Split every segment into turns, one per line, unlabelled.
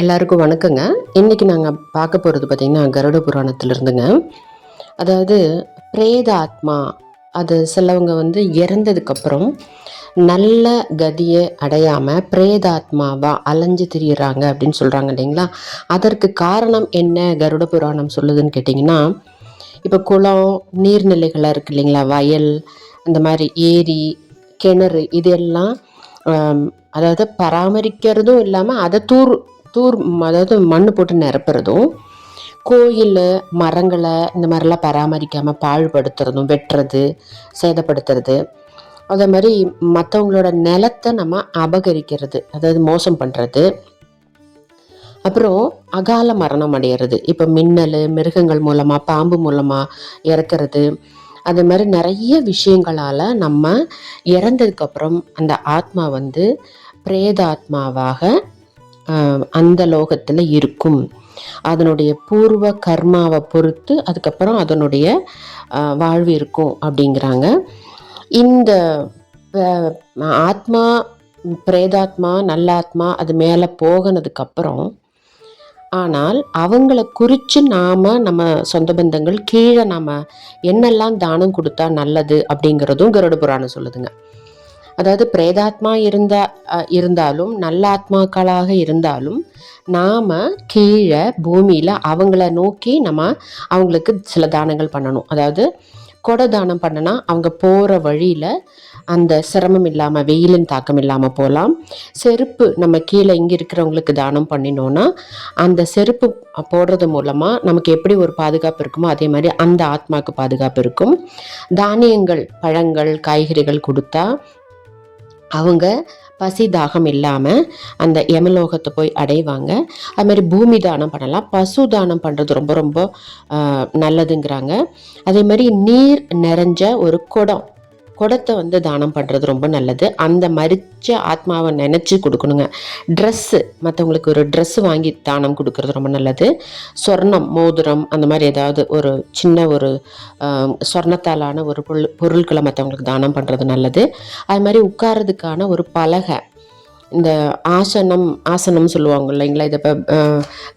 எல்லாருக்கும் வணக்கங்க. இன்னைக்கு நாங்கள் பார்க்க போகிறது பார்த்திங்கன்னா கருட புராணத்திலிருந்துங்க. அதாவது பிரேத ஆத்மா அது சிலவங்க வந்து இறந்ததுக்கப்புறம் நல்ல கதியை அடையாமல் பிரேதாத்மாவா அலைஞ்சு திரியிறாங்க அப்படின்னு சொல்கிறாங்க இல்லைங்களா? அதற்கு காரணம் என்ன கருட புராணம் சொல்லுதுன்னு கேட்டிங்கன்னா இப்போ குளம் நீர்நிலைகளாக இருக்குது இல்லைங்களா? வயல் இந்த மாதிரி ஏரி கிணறு இதெல்லாம் எல்லாம் அதாவது பராமரிக்கிறதும் இல்லாமல் அதை தூர் தூர் அதாவது மண் போட்டு நிரப்புறதும் கோயில் மரங்களை இந்த மாதிரிலாம் பராமரிக்காமல் பாழ்படுத்துறதும் வெட்டுறது சேதப்படுத்துறது அதே மாதிரி மற்றவங்களோட நிலத்தை நம்ம அபகரிக்கிறது அதாவது மோசம் பண்ணுறது அப்புறம் அகால மரணம் அடையிறது. இப்போ மின்னல் மிருகங்கள் மூலமாக பாம்பு மூலமாக இறக்கிறது. அது மாதிரி நிறைய விஷயங்களால் நம்ம இறந்ததுக்கப்புறம் அந்த ஆத்மா வந்து பிரேதாத்மாவாக அந்த லோகத்தில் இருக்கும். அதனுடைய பூர்வ கர்மாவை பொறுத்து அதுக்கப்புறம் அதனுடைய வாழ்வு இருக்கும் அப்படிங்கிறாங்க. இந்த ஆத்மா பிரேதாத்மா நல்லாத்மா அது மேலே போகினதுக்கப்புறம் ஆனால் அவங்கள குறித்து நாம் நம்ம சொந்த பந்தங்கள் கீழே நாம் என்னெல்லாம் தானம் கொடுத்தா நல்லது அப்படிங்கிறதும் கருட புராணம் சொல்லுதுங்க. அதாவது பிரேதாத்மா இருந்தா இருந்தாலும் நல்ல ஆத்மாக்களாக இருந்தாலும் நாம் கீழே பூமியில் அவங்கள நோக்கி நம்ம அவங்களுக்கு சில தானங்கள் பண்ணணும். அதாவது கொடை தானம் பண்ணனா அவங்க போகிற வழியில் அந்த சிரமம் இல்லாமல் வெயிலின் தாக்கம் இல்லாமல் போகலாம். செருப்பு நம்ம கீழே இங்கே இருக்கிறவங்களுக்கு தானம் பண்ணினோன்னா அந்த செருப்பு போடுறது மூலமாக நமக்கு எப்படி ஒரு பாதுகாப்பு இருக்குமோ அதே மாதிரி அந்த ஆத்மாக்கு பாதுகாப்பு இருக்கும். தானியங்கள் பழங்கள் காய்கறிகள் கொடுத்தா அவங்க பசி தாகம் இல்லாமல் அந்த யமலோகத்தை போய் அடைவாங்க. அது மாதிரி பூமி தானம் பண்ணலாம். பசு தானம் பண்ணுறது ரொம்ப ரொம்ப நல்லதுங்கிறாங்க. அதே மாதிரி நீர் நிறைஞ்ச ஒரு குடம். குடத்தை வந்து தானம் பண்ணுறது ரொம்ப நல்லது. அந்த மறிச்ச ஆத்மாவை நினச்சி கொடுக்கணுங்க. ட்ரெஸ்ஸு மற்றவங்களுக்கு ஒரு ட்ரெஸ்ஸு வாங்கி தானம் கொடுக்கறது ரொம்ப நல்லது. சொர்ணம் மோதிரம் அந்த மாதிரி ஏதாவது ஒரு சின்ன ஒரு சொர்ணத்தாலான ஒரு பொருள் பொருட்களை மற்றவங்களுக்கு தானம் பண்ணுறது நல்லது. அது மாதிரி உட்கார்றதுக்கான ஒரு பலகை. இந்த ஆசனம் ஆசனம் சொல்லுவாங்க இல்லைங்களா? இதை இப்போ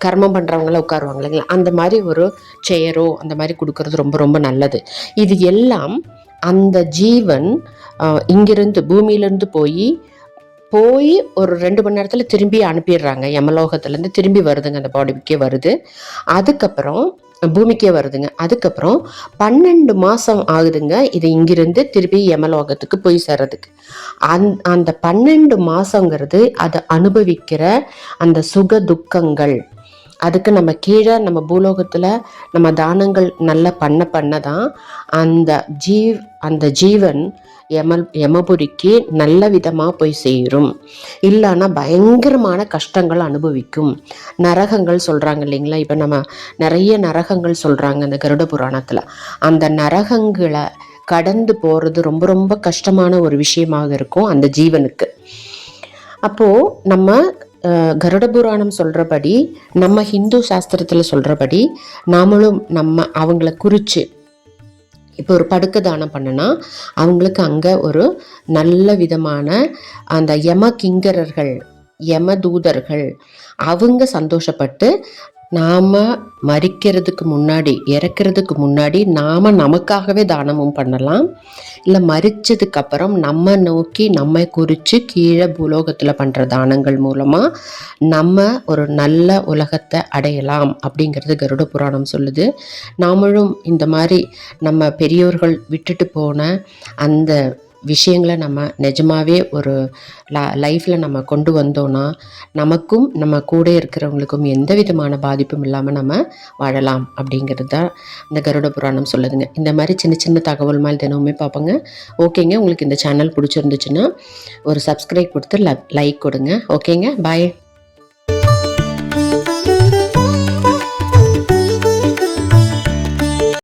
கர்மம் பண்ணுறவங்களாம் உட்காருவாங்க இல்லைங்களா? அந்த மாதிரி ஒரு சேரோ அந்த மாதிரி கொடுக்கறது ரொம்ப ரொம்ப நல்லது. இது எல்லாம் அந்த ஜீவன் இங்கிருந்து பூமியிலேருந்து போய் போய் ஒரு ரெண்டு மணி நேரத்தில் திரும்பி அனுப்பிடுறாங்க. யமலோகத்துலேருந்து திரும்பி வருதுங்க அந்த பாடிக்கே வருது. அதுக்கப்புறம் பூமிக்கே வருதுங்க. அதுக்கப்புறம் பன்னெண்டு மாதம் ஆகுதுங்க இது இங்கிருந்து திருப்பி யமலோகத்துக்கு போய் சேர்றதுக்கு. அந் அந்த பன்னெண்டு மாதங்கிறது அதை அனுபவிக்கிற அந்த சுக துக்கங்கள் அதுக்கு நம்ம கீழே நம்ம பூலோகத்தில் நம்ம தானங்கள் நல்லா பண்ண பண்ண தான் அந்த ஜீவ் அந்த ஜீவன் யமல் யமபுரிக்கு நல்ல விதமாக போய் சேரும். இல்லைன்னா பயங்கரமான கஷ்டங்கள் அனுபவிக்கும். நரகங்கள் சொல்கிறாங்க இல்லைங்களா? இப்போ நம்ம நிறைய நரகங்கள் சொல்கிறாங்க அந்த கருட புராணத்தில். அந்த நரகங்களை கடந்து போகிறது ரொம்ப ரொம்ப கஷ்டமான ஒரு விஷயமாக இருக்கும் அந்த ஜீவனுக்கு. அப்போது நம்ம கருட புராணம் சொல்கிறபடி நம்ம ஹிந்து சாஸ்திரத்தில் சொல்கிறபடி நாமளும் நம்ம அவங்கள குறித்து இப்போ ஒரு படுக்க தானம் பண்ணுனா அவங்களுக்கு அங்கே ஒரு நல்ல விதமான அந்த யம கிங்கரர்கள் யம தூதர்கள் அவங்க சந்தோஷப்பட்டு நாம் மறிக்கிறதுக்கு முன்னாடி இறக்கிறதுக்கு முன்னாடி நாம் நமக்காகவே தானமும் பண்ணலாம். இல்லை மறிச்சதுக்கு அப்புறம் நம்ம நோக்கி நம்ம குறித்து கீழே பூலோகத்தில் பண்ணுற தானங்கள் மூலமாக நம்ம ஒரு நல்ல உலகத்தை அடையலாம் அப்படிங்கிறது கருட புராணம் சொல்லுது. நாமளும் இந்த மாதிரி நம்ம பெரியோர்கள் விட்டுட்டு போன அந்த விஷயங்களை நம்ம நிஜமாகவே ஒரு லைஃப்பில் நம்ம கொண்டு வந்தோன்னா நமக்கும் நம்ம கூட இருக்கிறவங்களுக்கும் எந்த விதமான பாதிப்பும் இல்லாமல் நம்ம வாழலாம் அப்படிங்கிறது தான் இந்த கருட புராணம் சொல்லுதுங்க. இந்த மாதிரி சின்ன சின்ன தகவல் மாதிரி தினமுமே பார்ப்போங்க. ஓகேங்க. உங்களுக்கு இந்த சேனல் பிடிச்சிருந்துச்சுன்னா ஒரு சப்ஸ்கிரைப் கொடுத்து லைக் கொடுங்க. ஓகேங்க. பாய்